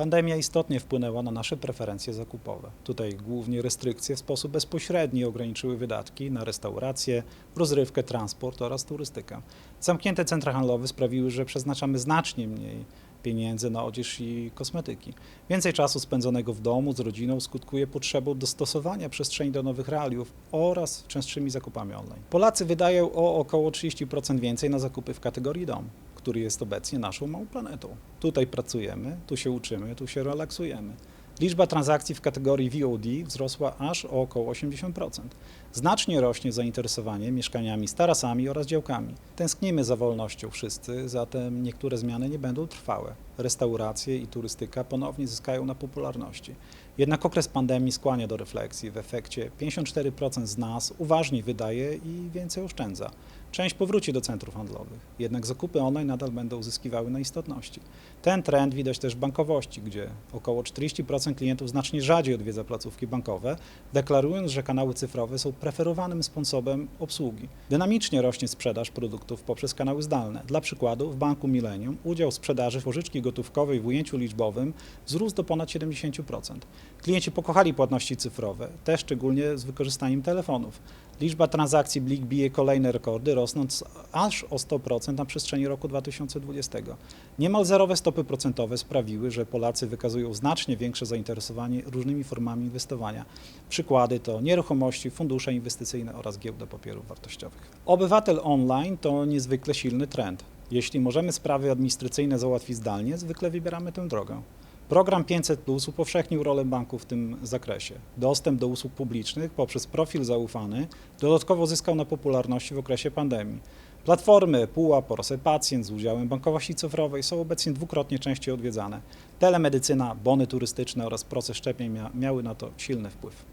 Pandemia istotnie wpłynęła na nasze preferencje zakupowe. Tutaj głównie restrykcje w sposób bezpośredni ograniczyły wydatki na restauracje, rozrywkę, transport oraz turystykę. Zamknięte centra handlowe sprawiły, że przeznaczamy znacznie mniej pieniędzy na odzież i kosmetyki. Więcej czasu spędzonego w domu z rodziną skutkuje potrzebą dostosowania przestrzeni do nowych realiów oraz częstszymi zakupami online. Polacy wydają o około 30% więcej na zakupy w kategorii dom, który jest obecnie naszą małą planetą. Tutaj pracujemy, tu się uczymy, tu się relaksujemy. Liczba transakcji w kategorii VOD wzrosła aż o około 80%. Znacznie rośnie zainteresowanie mieszkaniami z tarasami oraz działkami. Tęsknimy za wolnością wszyscy, zatem niektóre zmiany nie będą trwałe. Restauracje i turystyka ponownie zyskają na popularności. Jednak okres pandemii skłania do refleksji. W efekcie 54% z nas uważniej wydaje i więcej oszczędza. Część powróci do centrów handlowych, jednak zakupy online nadal będą uzyskiwały na istotności. Ten trend widać też w bankowości, gdzie około 40% klientów znacznie rzadziej odwiedza placówki bankowe, deklarując, że kanały cyfrowe są preferowanym sposobem obsługi. Dynamicznie rośnie sprzedaż produktów poprzez kanały zdalne. Dla przykładu w Banku Millennium udział sprzedaży pożyczki gotówkowej w ujęciu liczbowym wzrósł do ponad 70%. Klienci pokochali płatności cyfrowe, te szczególnie z wykorzystaniem telefonów. Liczba transakcji Blik bije kolejne rekordy, rosnąc aż o 100% na przestrzeni roku 2020. Niemal zerowe stopy procentowe sprawiły, że Polacy wykazują znacznie większe zainteresowanie różnymi formami inwestowania. Przykłady to nieruchomości, fundusze inwestycyjne oraz giełda papierów wartościowych. Obywatel online to niezwykle silny trend. Jeśli możemy sprawy administracyjne załatwić zdalnie, zwykle wybieramy tę drogę. Program 500 Plus upowszechnił rolę banku w tym zakresie. Dostęp do usług publicznych poprzez profil zaufany dodatkowo zyskał na popularności w okresie pandemii. Platformy Pułap oraz e-pacjent z udziałem bankowości cyfrowej są obecnie dwukrotnie częściej odwiedzane. Telemedycyna, bony turystyczne oraz proces szczepień mia- miały na to silny wpływ.